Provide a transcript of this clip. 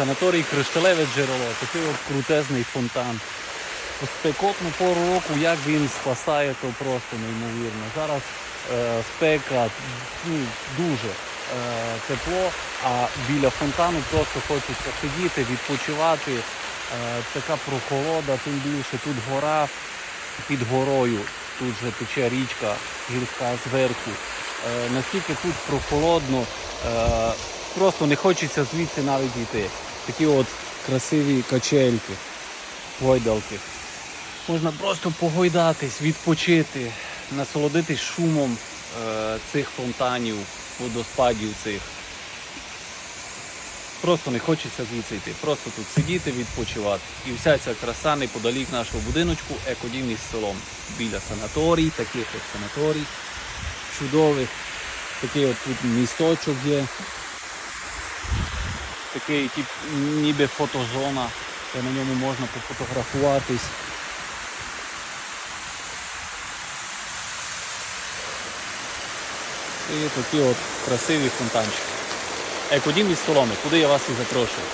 санаторій Кришталеве джерело, такий от крутезний фонтан. Спекотну пору року, як він спасає, то просто неймовірно. Зараз е, спека ну, дуже е, тепло, а біля фонтану просто хочеться сидіти, відпочивати. Е, така прохолода, тим більше тут гора під горою, тут же тече річка гірська зверху. Е, наскільки тут прохолодно, е, просто не хочеться звідси навіть йти. Такі от красиві качельки, гойдалки. Можна просто погойдатись, відпочити, насолодитись шумом е, цих фонтанів, водоспадів цих. Просто не хочеться звідси йти. Просто тут сидіти, відпочивати. І вся ця краса неподалік нашого будиночку, екодім із селом. Біля санаторій, таких от санаторій, чудових. Такий от тут місточок є. Такий тип, ніби фотозона, де на ньому можна пофотографуватись. І такі от красиві фонтанчики. Екодім із соломи, куди я вас і запрошую.